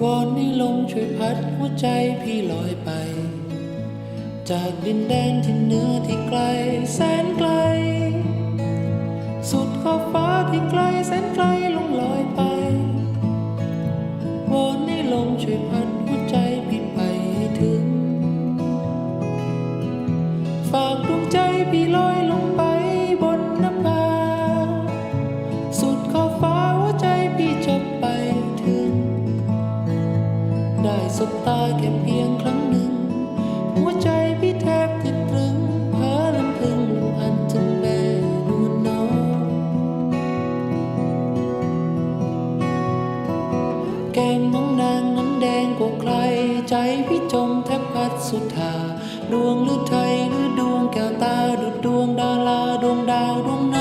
ให้ลมช่วยพัดหัวใจพี่ลอยไป จากดินแดนที่เหนือที่ไกลแสนไกล สุดขอบฟ้าที่ไกล ใจพี่จมแทบพัดสุดทาดวงหรือไทยหรือดวงแก้วตาดุดดวงดาราดวงดาวดวงไหน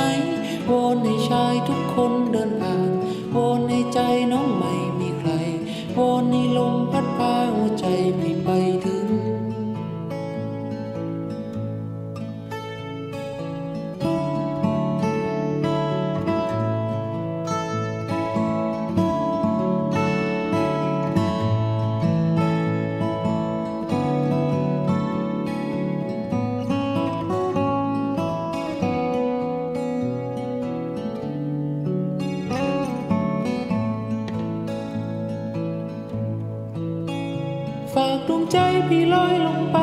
วนให้ชายทุกคนเดินผ่าน ดวงใจพี่ลอยลงไป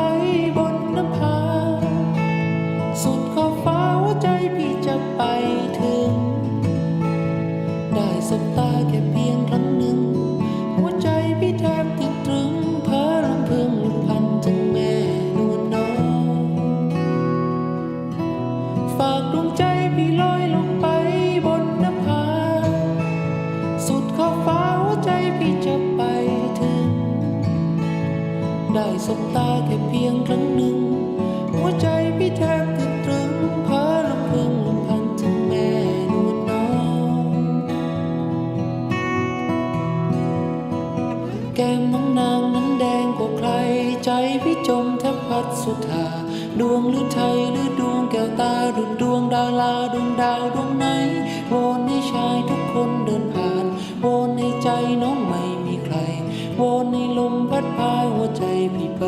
แก้มน้องนางนั้นแดงกว่าใคร ใจพี่จมแทบพัดสุธาดวงหรือไทยหรือดวงแก้วตาดุดดวงดาราดวงดาวดวงไหนวนให้ชายทุกคนเดินผ่านวนในใจน้องไม่มีใครวนในลมพัดพาหัวใจพี่ไป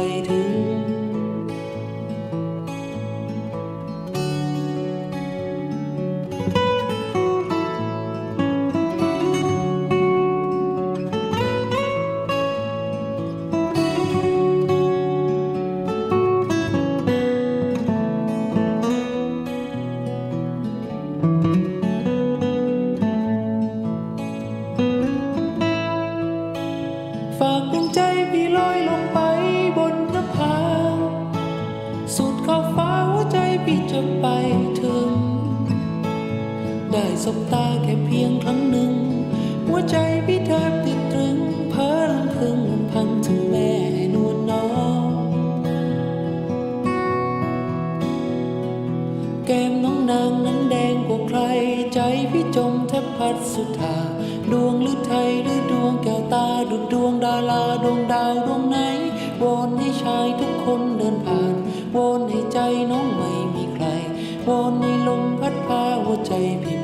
จะไปถึง ได้สบตาแค่เพียงครั้งหนึ่ง หัวใจพี่แทบติดตรึงเพ้อลำพึงพันถึงแม่นวลน้อง แก้มน้องนางนั้นแดงกว่าใคร ใจพี่จมแทบพัดสุดาดวงหรือไทยหรือดวงแก้วตาดุดดวงดาราดวงดาวดวงไหนวอนให้ชายทุกคนเดินผ่านวอนให้ใจน้องมา 这一片。